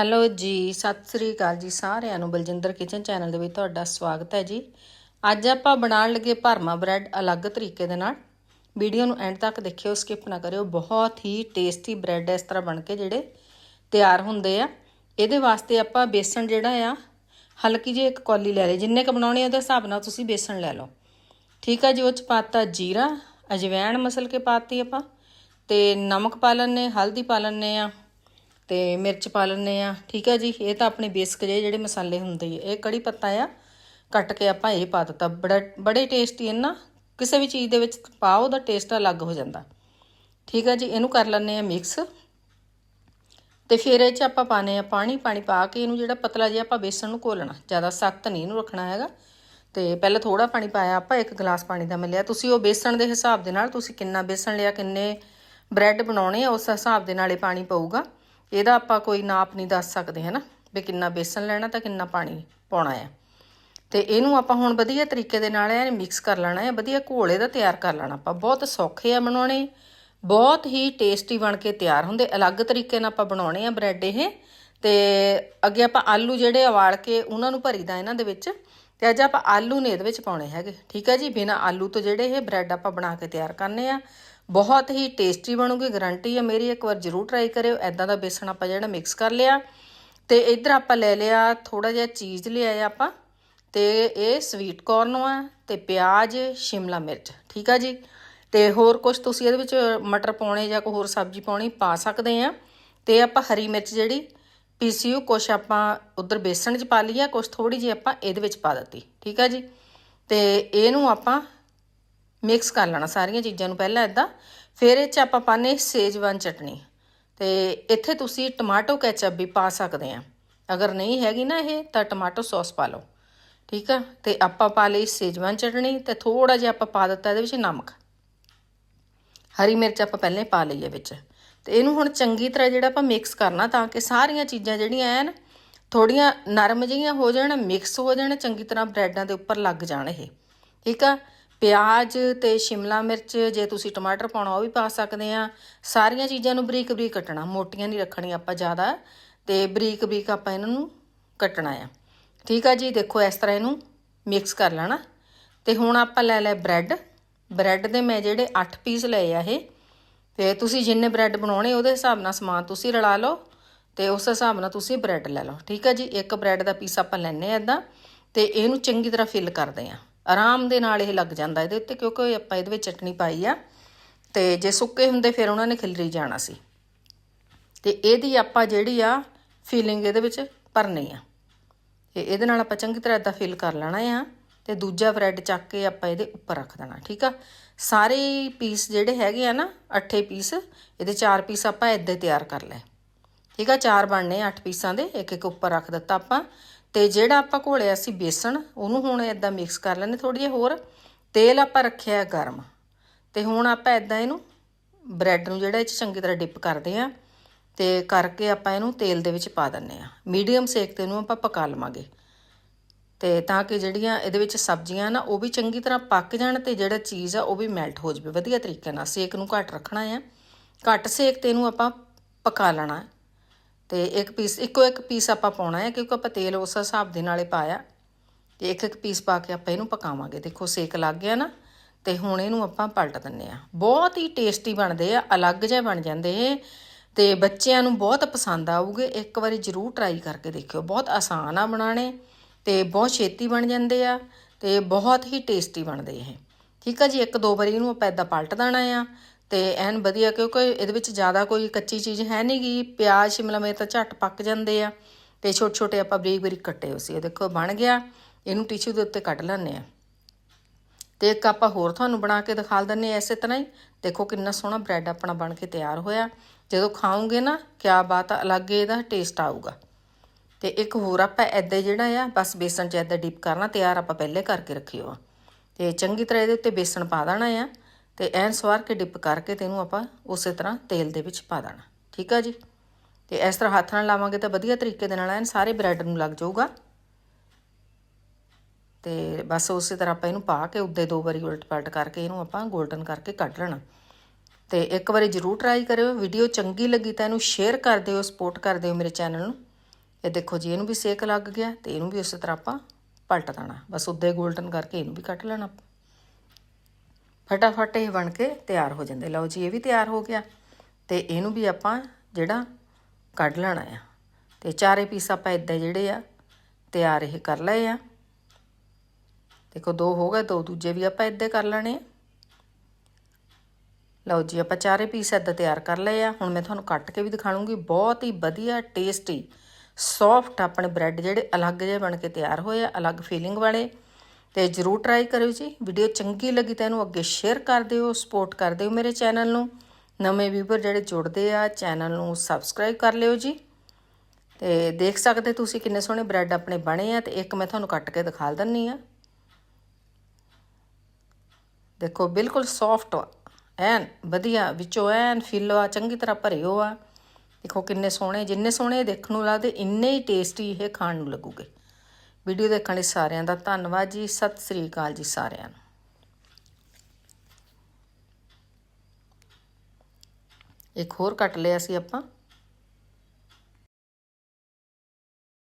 Hello ਜੀ, ਸਤਿ ਸ੍ਰੀ ਅਕਾਲ ਜੀ ਸਾਰਿਆਂ ਨੂੰ। ਬਲਜਿੰਦਰ ਕਿਚਨ ਚੈਨਲ ਦੇ ਵਿੱਚ ਤੁਹਾਡਾ ਸਵਾਗਤ ਹੈ ਜੀ। ਅੱਜ ਆਪਾਂ ਬਣਾਉਣ ਲੱਗੇ ਭਰਮਾ ਬ੍ਰੈਡ ਅਲੱਗ ਤਰੀਕੇ ਦੇ ਨਾਲ। ਵੀਡੀਓ ਨੂੰ ਐਂਡ ਤੱਕ ਦੇਖਿਓ, ਸਕਿਪ ਨਾ ਕਰਿਓ। ਬਹੁਤ ਹੀ ਟੇਸਟੀ ਬ੍ਰੈਡ ਇਸ ਤਰ੍ਹਾਂ ਬਣ ਕੇ ਜਿਹੜੇ ਤਿਆਰ ਹੁੰਦੇ ਆ। ਇਹਦੇ ਵਾਸਤੇ ਆਪਾਂ ਬੇਸਣ ਜਿਹੜਾ ਆ, ਹਲਕੀ ਜਿਹੀ ਇੱਕ ਕੌਲੀ ਲੈ ਲਈ। ਜਿੰਨੇ ਕ ਬਣਾਉਣੇ ਉਹਦੇ ਹਿਸਾਬ ਨਾਲ ਤੁਸੀਂ ਬੇਸਣ ਲੈ ਲਓ। ਠੀਕ ਆ ਜੀ, ਉਹ ਚ ਪਾਤਾ ਜੀਰਾ, ਅਜਵੈਣ ਮਸਲ ਕੇ ਪਾਤੀ ਆਪਾਂ। ਤੇ ਨਮਕ ਪਾ ਲੈਣੇ ਹਲਦੀ ਪਾ ਲੈਣੇ ਆ ਤੇ ਮਿਰਚ ਪਾ ਲੈਣੇ ਆ ਠੀਕ ਆ ਜੀ? ਇਹ ਤਾਂ ਆਪਣੇ ਬੇਸਿਕ ਜਿਹੇ ਜਿਹੜੇ ਮਸਾਲੇ ਹੁੰਦੇ ਇਹ ਕੜੀ ਪੱਤਾ ਆ, ਕੱਟ ਕੇ ਆਪਾਂ ਇਹ ਪਾ ਦਿੱਤਾ। ਬੜਾ, ਬੜੇ ਟੇਸਟੀ ਹੈ ਨਾ। ਕਿਸੇ ਵੀ ਚੀਜ਼ ਦੇ ਵਿੱਚ ਪਾਓ ਦਾ ਟੇਸਟ ਅਲੱਗ ਹੋ ਜਾਂਦਾ। ਠੀਕ ਹੈ ਜੀ? ਇਹਨੂੰ ਕਰ ਲੈਣੇ ਆ ਮਿਕਸ ਤੇ ਫਿਰ ਇਹ ਚ ਆਪਾਂ ਪਾਣੇ ਆ ਪਾਣੀ। ਪਾਣੀ ਪਾ ਕੇ ਇਹਨੂੰ ਜਿਹੜਾ ਪਤਲਾ ਜਿਹਾ ਆਪਾਂ ਬੇਸਣ ਨੂੰ ਘੋਲਣਾ। ਜ਼ਿਆਦਾ ਸਖਤ ਨਹੀਂ ਇਹਨੂੰ ਰੱਖਣਾ ਹੈਗਾ। ਤੇ ਪਹਿਲਾਂ ਥੋੜਾ ਪਾਣੀ ਪਾਇਆ ਆਪਾਂ, ਇੱਕ ਗਲਾਸ ਪਾਣੀ ਦਾ ਮਿਲਿਆ। ਤੁਸੀਂ ਉਹ ਬੇਸਣ ਦੇ ਹਿਸਾਬ ਦੇ ਨਾਲ ਤੁਸੀਂ ਕਿੰਨਾ ਬੇਸਣ ਲਿਆ, ਕਿੰਨੇ ਬ੍ਰੈਡ ਬਣਾਉਣੇ ਆ, ਉਸ ਹਿਸਾਬ ਦੇ ਨਾਲ ਇਹ ਪਾਣੀ ਪਊਗਾ। ਇਹਦਾ ਆਪਾਂ ਕੋਈ ਨਾਪ ਨਹੀਂ ਦੱਸ ਸਕਦੇ, ਹਨਾ? ਵੀ ਕਿੰਨਾ ਬੇਸਨ ਲੈਣਾ ਤਾਂ ਕਿੰਨਾ ਪਾਣੀ ਪਾਉਣਾ ਹੈ ਤੇ ਇਹਨੂੰ ਆਪਾਂ ਹੁਣ ਵਧੀਆ ਤਰੀਕੇ ਦੇ ਨਾਲ ਇਹ ਮਿਕਸ ਕਰ ਲੈਣਾ ਹੈ ਵਧੀਆ ਘੋਲੇ ਦਾ ਤਿਆਰ ਕਰ ਲੈਣਾ। ਆਪਾਂ ਬਹੁਤ ਸੌਖੇ ਆ ਬਣਾਉਣੇ। ਬਹੁਤ ਹੀ ਟੇਸਟੀ ਬਣ ਕੇ ਤਿਆਰ ਹੁੰਦੇ। ਅਲੱਗ ਤਰੀਕੇ ਨਾਲ ਆਪਾਂ ਬਣਾਉਣੇ ਆ ਬ੍ਰੈਡ ਇਹ। ਤੇ ਅੱਗੇ ਆਪਾਂ ਆਲੂ ਜਿਹੜੇ ਉਬਾਲ ਕੇ ਉਹਨਾਂ ਨੂੰ ਭਰੀਦਾ ਇਹਨਾਂ ਦੇ ਵਿੱਚ। ਤੇ ਅੱਜ ਆਪਾਂ ਆਲੂ ਨੇ ਇਹਦੇ ਵਿੱਚ ਪਾਉਣੇ ਹੈਗੇ। ਠੀਕ ਹੈ ਜੀ? ਬਿਨਾ ਆਲੂ ਤੋਂ ਜਿਹੜੇ ਇਹ ਬ੍ਰੈਡ ਆਪਾਂ ਬਣਾ ਕੇ ਤਿਆਰ ਕਰਨੇ ਆ। ਬਹੁਤ ਹੀ ਟੇਸਟੀ ਬਣੂਗੀ ਗਾਰੰਟੀ ਹੈ ਮੇਰੀ ਇੱਕ ਵਾਰ ਜ਼ਰੂਰ ਟਰਾਈ ਕਰਿਓ ਐਦਾਂ ਦਾ ਬੇਸਣ ਆਪਾਂ ਜਿਹੜਾ ਮਿਕਸ ਕਰ ਲਿਆ। ਤੇ ਇੱਧਰ ਆਪਾਂ ਲੈ ਲਿਆ ਥੋੜਾ ਜਿਹਾ ਚੀਜ਼ ਲਿਆਇਆ ਆਪਾਂ, ਤੇ ਇਹ ਸਵੀਟ ਕੋਰਨ ਆ, ਤੇ ਪਿਆਜ਼, ਸ਼ਿਮਲਾ ਮਿਰਚ, ਠੀਕ ਆ ਜੀ? ਤੇ ਹੋਰ ਕੁਝ ਤੁਸੀਂ ਇਹਦੇ ਵਿੱਚ ਮਟਰ ਪਾਉਣੇ ਜਾਂ ਕੋਈ ਹੋਰ ਸਬਜ਼ੀ ਪਾਉਣੀ ਪਾ ਸਕਦੇ ਆ। ਤੇ ਆਪਾਂ ਹਰੀ ਮਿਰਚ ਜਿਹੜੀ ਪੀਸੀਯੂ ਕੁਛ ਆਪਾਂ ਉਧਰ ਬੇਸਣ 'ਚ ਪਾ ਲਿਆ ਕੁਛ ਥੋੜੀ ਜਿਹੀ ਆਪਾਂ ਇਹਦੇ ਵਿੱਚ ਪਾ ਦਿੱਤੀ, ਠੀਕ ਆ ਜੀ? ਤੇ ਇਹਨੂੰ ਆਪਾਂ ਮਿਕਸ ਕਰ ਲੈਣਾ ਸਾਰੀਆਂ ਚੀਜ਼ਾਂ ਨੂੰ ਪਹਿਲਾਂ ਇਦਾਂ ਫਿਰ ਇਹ 'ਚ ਆਪਾਂ ਪਾਣੇ ਸੇਜਵਾਨ ਚਟਨੀ। ਤੇ ਇੱਥੇ ਤੁਸੀਂ ਟਮਾਟੋ ਕੈਚਅਪ ਵੀ ਪਾ ਸਕਦੇ ਆ। ਅਗਰ ਨਹੀਂ ਹੈਗੀ ਨਾ ਇਹ, ਤਾਂ ਟਮਾਟੋ ਸੌਸ ਪਾ ਲਓ। ਠੀਕ ਆ? ਤੇ ਆਪਾਂ ਪਾ ਲਈ ਸੇਜਵਾਨ ਚਟਨੀ ਤੇ ਥੋੜਾ ਜਿਹਾ ਆਪਾਂ ਪਾ ਦਿੱਤਾ ਇਹਦੇ ਵਿੱਚ ਨਮਕ। ਹਰੀ ਮਿਰਚ ਆਪਾਂ ਪਹਿਲਾਂ ਪਾ ਲਈ ਹੈ ਵਿੱਚ। ਤੇ ਇਹਨੂੰ ਹੁਣ ਚੰਗੀ ਤਰ੍ਹਾਂ ਜਿਹੜਾ ਆਪਾਂ ਮਿਕਸ ਕਰਨਾ ਤਾਂ ਕਿ ਸਾਰੀਆਂ ਚੀਜ਼ਾਂ ਜਿਹੜੀਆਂ ਐਨ ਥੋੜੀਆਂ ਨਰਮ ਜਿਹੀਆਂ ਹੋ ਜਾਣ, ਮਿਕਸ ਹੋ ਜਾਣ, ਚੰਗੀ ਤਰ੍ਹਾਂ ਬ੍ਰੈਡਾਂ ਦੇ ਉੱਪਰ ਲੱਗ ਜਾਣ ਇਹ। ਠੀਕ ਆ? ਪਿਆਜ਼ ਤੇ ਸ਼ਿਮਲਾ ਮਿਰਚ, ਜੇ ਤੁਸੀਂ ਟਮਾਟਰ ਪਾਉਣਾ, ਉਹ ਵੀ ਪਾ ਸਕਦੇ ਆ ਸਾਰੀਆਂ ਚੀਜ਼ਾਂ ਨੂੰ ਬਰੀਕ ਬਰੀਕ ਕੱਟਣਾ, ਮੋਟੀਆਂ ਨਹੀਂ ਰੱਖਣੀਆਂ ਆਪਾਂ ਜ਼ਿਆਦਾ, ਤੇ ਬਰੀਕ ਬਰੀਕ ਆਪਾਂ ਇਹਨਾਂ ਨੂੰ ਕੱਟਣਾ ਆ। ਠੀਕ ਆ ਜੀ? ਦੇਖੋ, ਇਸ ਤਰ੍ਹਾਂ ਇਹਨੂੰ ਮਿਕਸ ਕਰ ਲੈਣਾ। ਤੇ ਹੁਣ ਆਪਾਂ ਲੈ ਲੈ ਬ੍ਰੈਡ। ਬ੍ਰੈਡ ਦੇ ਮੈਂ ਜਿਹੜੇ 8 ਪੀਸ ਲਏ ਆ ਇਹ, ਤੇ ਤੁਸੀਂ ਜਿੰਨੇ ਬ੍ਰੈਡ ਬਣਾਉਣੇ, ਉਹਦੇ ਹਿਸਾਬ ਨਾਲ ਸਮਾਨ ਤੁਸੀਂ ਰਲਾ ਲਓ, ਤੇ ਉਸ ਹਿਸਾਬ ਨਾਲ ਤੁਸੀਂ ਬ੍ਰੈਡ ਲੈ ਲਓ। ਠੀਕ ਆ ਜੀ? ਇੱਕ ਬ੍ਰੈਡ ਦਾ ਪੀਸ ਆਪਾਂ ਲੈਣੇ ਆ ਇਦਾਂ ਤੇ ਇਹਨੂੰ ਚੰਗੀ ਤਰ੍ਹਾਂ ਫਿਲ ਕਰਦੇ ਆ ਆਰਾਮ ਦੇ ਨਾਲ ਇਹ ਲੱਗ ਜਾਂਦਾ ਇਹਦੇ ਉੱਤੇ, ਕਿਉਂਕਿ ਆਪਾਂ ਇਹਦੇ ਵਿੱਚ ਚਟਨੀ ਪਾਈ ਆ। ਤੇ ਜੇ ਸੁੱਕੇ ਹੁੰਦੇ ਫਿਰ ਉਹਨਾਂ ਨੇ ਖਿਲਰੀ ਜਾਣਾ ਸੀ। ਤੇ ਇਹਦੀ ਆਪਾਂ ਜਿਹੜੀ ਆ ਫੀਲਿੰਗ ਇਹਦੇ ਵਿੱਚ ਭਰਨੀ ਆ। ਤੇ ਇਹਦੇ ਨਾਲ ਆਪਾਂ ਚੰਗੀ ਤਰ੍ਹਾਂ ਇਦਾਂ ਫਿਲ ਕਰ ਲੈਣਾ ਆ ਤੇ ਦੂਜਾ ਬ੍ਰੈਡ ਚੱਕ ਕੇ ਆਪਾਂ ਇਹਦੇ ਉੱਪਰ ਰੱਖ ਦੇਣਾ, ਠੀਕ ਆ? ਸਾਰੇ ਪੀਸ ਜਿਹੜੇ ਹੈਗੇ ਆ ਨਾ, ਅੱਠੇ ਪੀਸ ਇਹਦੇ ਚਾਰ ਪੀਸ ਆਪਾਂ ਇਦਾਂ ਤਿਆਰ ਕਰ ਲਏ। ਠੀਕ ਆ? ਚਾਰ ਬਣਨੇ ਅੱਠ ਪੀਸਾਂ ਦੇ ਇੱਕ ਇੱਕ ਉੱਪਰ ਰੱਖ ਦਿੱਤਾ ਆਪਾਂ। ਤੇ ਜਿਹੜਾ ਆਪਾਂ ਘੋਲਿਆ ਸੀ ਬੇਸਣ, ਉਹਨੂੰ ਹੁਣ ਇਦਾਂ ਮਿਕਸ ਕਰ ਲੈਣੇ ਥੋੜੀ ਜਿਹੀ ਹੋਰ। ਤੇਲ ਆਪਾਂ ਰੱਖਿਆ ਗਰਮ। ਤੇ ਹੁਣ ਆਪਾਂ ਇਦਾਂ ਇਹਨੂੰ ਬ੍ਰੈਡ ਨੂੰ ਜਿਹੜਾ ਇਹ ਚ ਚੰਗੀ ਤਰ੍ਹਾਂ ਡਿਪ ਕਰਦੇ ਆ ਤੇ ਕਰਕੇ ਆਪਾਂ ਇਹਨੂੰ ਤੇਲ ਦੇ ਵਿੱਚ ਪਾ ਦਿੰਨੇ ਆ ਮੀਡੀਅਮ ਸੇਕ ਤੇ ਇਹਨੂੰ ਆਪਾਂ ਪਕਾ ਲਵਾਂਗੇ। ਤੇ ਤਾਂ ਕਿ ਜਿਹੜੀਆਂ ਇਹਦੇ ਵਿੱਚ ਸਬਜ਼ੀਆਂ ਨਾ, ਉਹ ਵੀ ਚੰਗੀ ਤਰ੍ਹਾਂ ਪੱਕ ਜਾਣ ਤੇ ਜਿਹੜਾ ਚੀਜ਼ ਆ, ਉਹ ਵੀ ਮੈਲਟ ਹੋ ਜਾਵੇ। ਵਧੀਆ ਤਰੀਕੇ ਨਾਲ ਸੇਕ ਨੂੰ ਘੱਟ ਰੱਖਣਾ ਆ। ਘੱਟ ਸੇਕ ਤੇ ਇਹਨੂੰ ਆਪਾਂ ਪਕਾ ਲੈਣਾ। ਤੇ ਇੱਕ ਪੀਸ ਇੱਕੋ ਇੱਕ ਪੀਸ ਆਪਾਂ ਪਾਉਣਾ ਹੈ, ਕਿਉਂਕਿ ਆਪਾਂ ਤੇਲ ਉਸ ਹਿਸਾਬ ਦੇ ਨਾਲੇ ਪਾਇਆ। ਤੇ ਇੱਕ ਇੱਕ ਪੀਸ ਪਾ ਕੇ ਆਪਾਂ ਇਹਨੂੰ ਪਕਾਵਾਂਗੇ। ਦੇਖੋ, ਸੇਕ ਲੱਗ ਗਿਆ ਨਾ, ਤੇ ਹੁਣ ਇਹਨੂੰ ਆਪਾਂ ਪਲਟ ਦਿੰਨੇ ਆ ਬਹੁਤ ਹੀ ਟੇਸਟੀ ਬਣਦੇ ਆ, ਅਲੱਗ ਜਿਹੇ ਬਣ ਜਾਂਦੇ ਇਹ। ਤੇ ਬੱਚਿਆਂ ਨੂੰ ਬਹੁਤ ਪਸੰਦ ਆਊਗੇ, ਇੱਕ ਵਾਰੀ ਜ਼ਰੂਰ ਟਰਾਈ ਕਰਕੇ ਦੇਖਿਓ। ਬਹੁਤ ਆਸਾਨ ਆ ਬਣਾਣੇ ਤੇ ਬਹੁਤ ਛੇਤੀ ਬਣ ਜਾਂਦੇ ਆ, ਤੇ ਬਹੁਤ ਹੀ ਟੇਸਟੀ ਬਣਦੇ ਇਹ। ਠੀਕ ਆ ਜੀ? ਇੱਕ ਦੋ ਵਾਰੀ ਇਹਨੂੰ ਆਪਾਂ ਇਦਾਂ ਪਲਟ ਦੇਣਾ ਆ ਤੇ ਐਨ ਵਧੀਆ, ਕਿਉਂਕਿ ਇਹਦੇ ਵਿੱਚ ਜ਼ਿਆਦਾ ਕੋਈ ਕੱਚੀ ਚੀਜ਼ ਹੈ ਨਹੀਂਗੀ ਪਿਆਜ਼, ਸ਼ਿਮਲਾ ਮਿਰਚ ਤਾਂ ਝੱਟ ਪੱਕ ਜਾਂਦੇ ਆ। ਤੇ ਛੋਟੇ ਛੋਟੇ ਆਪਾਂ ਬਰੀਕ ਬਰੀਕ ਕੱਟੇ ਹੋ ਸੀ। ਇਹ ਦੇਖੋ, ਬਣ ਗਿਆ। ਇਹਨੂੰ ਟਿਸ਼ੂ ਦੇ ਉੱਤੇ ਕੱਢ ਲੈਣੇ ਆ। ਤੇ ਇੱਕ ਆਪਾਂ ਹੋਰ ਤੁਹਾਨੂੰ ਬਣਾ ਕੇ ਦਿਖਾ ਦਿੰਨੇ ਐਸੇ ਤਰ੍ਹਾਂ ਹੀ। ਦੇਖੋ ਕਿੰਨਾ ਸੋਹਣਾ ਬ੍ਰੈਡ ਆਪਣਾ ਬਣ ਕੇ ਤਿਆਰ ਹੋਇਆ। ਜਦੋਂ ਖਾਓਗੇ ਨਾ, ਕਿਆ ਬਾਤ ਆ, ਅਲੱਗ ਇਹਦਾ ਟੇਸਟ ਆਊਗਾ। ਤੇ ਇੱਕ ਹੋਰ ਆਪਾਂ ਐਦਾਂ ਜਿਹੜਾ ਆ, ਬਸ ਬੇਸਣ 'ਚ ਐਦਾਂ ਡੀਪ ਕਰਨਾ, ਤਿਆਰ ਆਪਾਂ ਪਹਿਲੇ ਕਰਕੇ ਰੱਖਿਓ ਆ। ਤੇ ਚੰਗੀ ਤਰ੍ਹਾਂ ਇਹਦੇ ਉੱਤੇ ਬੇਸਣ ਪਾ ਦੇਣਾ ਆ। ਤੇ ਐਨ ਸਵਾਰ ਕੇ ਡਿਪ ਕਰਕੇ ਤੇ ਇਹਨੂੰ ਆਪਾਂ ਉਸੇ ਤਰ੍ਹਾਂ ਤੇਲ ਦੇ ਵਿੱਚ ਪਾ ਦੇਣਾ। ਠੀਕ ਆ ਜੀ? ਤੇ ਇਸ ਤਰ੍ਹਾਂ ਹੱਥ ਨਾਲ ਲਾਵਾਂਗੇ ਤਾਂ ਵਧੀਆ ਤਰੀਕੇ ਦੇ ਨਾਲ ਐਨ ਸਾਰੇ ਬ੍ਰੈਡ ਨੂੰ ਲੱਗ ਜਾਊਗਾ। ਤੇ ਬਸ ਉਸੇ ਤਰ੍ਹਾਂ ਆਪਾਂ ਇਹਨੂੰ ਪਾ ਕੇ ਉੱਦੇ ਦੋ ਵਾਰੀ ਉਲਟ ਪਲਟ ਕਰਕੇ ਇਹਨੂੰ ਆਪਾਂ 골ਡਨ ਕਰਕੇ ਕੱਢ ਲੈਣਾ। ਤੇ ਇੱਕ ਵਾਰੀ ਜਰੂਰ ਟਰਾਈ ਕਰਿਓ। ਵੀਡੀਓ ਚੰਗੀ ਲੱਗੀ ਤਾਂ ਇਹਨੂੰ ਸ਼ੇਅਰ ਕਰ ਦਿਓ ਸਪੋਰਟ ਕਰ ਦਿਓ ਮੇਰੇ ਚੈਨਲ ਨੂੰ। ਇਹ ਦੇਖੋ ਜੀ, ਇਹਨੂੰ ਵੀ ਸੇਕ ਲੱਗ ਗਿਆ ਤੇ ਇਹਨੂੰ ਵੀ ਉਸੇ ਤਰ੍ਹਾਂ ਆਪਾਂ ਪਲਟ ਦੇਣਾ। ਬਸ ਉੱਦੇ 골ਡਨ ਕਰਕੇ ਇਹਨੂੰ ਵੀ ਕੱਟ ਲੈਣਾ ਫਟਾਫਟ ਇਹ ਬਣ ਕੇ ਤਿਆਰ ਹੋ ਜਾਂਦੇ। ਲਓ ਜੀ, ਇਹ ਵੀ ਤਿਆਰ ਹੋ ਗਿਆ ਤੇ ਇਹਨੂੰ ਵੀ ਆਪਾਂ ਜਿਹੜਾ ਕੱਢ ਲੈਣਾ ਆ। ਤੇ ਚਾਰੇ ਪੀਸ ਆਪਾਂ ਇਦਾਂ ਜਿਹੜੇ ਆ ਤਿਆਰ ਇਹ ਕਰ ਲਏ ਆ। ਦੇਖੋ, ਦੋ ਹੋ ਗਏ, ਦੋ ਦੂਜੇ ਵੀ ਆਪਾਂ ਇਦਾਂ ਕਰ ਲੈਣੇ ਆ। ਲਓ ਜੀ, ਆਪਾਂ ਚਾਰੇ ਪੀਸ ਇਦਾਂ ਤਿਆਰ ਕਰ ਲਏ ਆ। ਹੁਣ ਮੈਂ ਤੁਹਾਨੂੰ ਕੱਟ ਕੇ ਵੀ ਦਿਖਾਣੂਗੀ ਬਹੁਤ ਹੀ ਵਧੀਆ, ਟੇਸਟੀ ਸੌਫਟ ਆਪਣੇ ਬ੍ਰੈਡ ਜਿਹੜੇ ਅਲੱਗ ਜਿਹੇ ਬਣ ਕੇ ਤਿਆਰ ਹੋਏ ਆ, ਅਲੱਗ ਫੀਲਿੰਗ ਵਾਲੇ। ਤੇ ਜਰੂਰ ਟਰਾਈ ਕਰਿਓ ਜੀ। ਵੀਡੀਓ ਚੰਗੀ ਲੱਗੀ ਤਾਂ ਇਹਨੂੰ ਅੱਗੇ ਸ਼ੇਅਰ ਕਰ ਦਿਓ ਸਪੋਰਟ ਕਰ ਦਿਓ ਮੇਰੇ ਚੈਨਲ ਨੂੰ। ਨਵੇਂ ਵੀਵਰ ਜਿਹੜੇ ਜੁੜਦੇ ਆ ਚੈਨਲ ਨੂੰ ਸਬਸਕ੍ਰਾਈਬ ਕਰ ਲਿਓ ਜੀ। ਤੇ ਦੇਖ ਸਕਦੇ ਤੁਸੀਂ ਕਿੰਨੇ ਸੋਹਣੇ ਬ੍ਰੈਡ ਆਪਣੇ ਬਣੇ ਆ ਤੇ ਇੱਕ ਮੈਂ ਤੁਹਾਨੂੰ ਕੱਟ ਕੇ ਦਿਖਾ ਦਿੰਨੀ ਆ। ਦੇਖੋ, ਬਿਲਕੁਲ ਸੌਫਟ ਐਨ ਵਧੀਆ, ਵਿੱਚੋਂ ਐਨ ਫਿੱਲ ਆ, ਚੰਗੀ ਤਰ੍ਹਾਂ ਭਰਿਓ ਆ। ਦੇਖੋ ਕਿੰਨੇ ਸੋਹਣੇ, ਜਿੰਨੇ ਸੋਹਣੇ ਦੇਖਣ ਨੂੰ ਲੱਗਦੇ, ਇੰਨੇ ਹੀ ਟੇਸਟੀ ਇਹ ਖਾਣ ਨੂੰ ਲੱਗੂਗੇ। ਵੀਡੀਓ ਦੇਖਣ ਲਈ ਸਾਰਿਆਂ ਦਾ ਧੰਨਵਾਦ ਜੀ। ਸਤਿ ਸ੍ਰੀ ਅਕਾਲ ਜੀ ਸਾਰਿਆਂ ਨੂੰ। ਇੱਕ ਹੋਰ ਕੱਟ ਲਿਆ ਸੀ ਆਪਾਂ।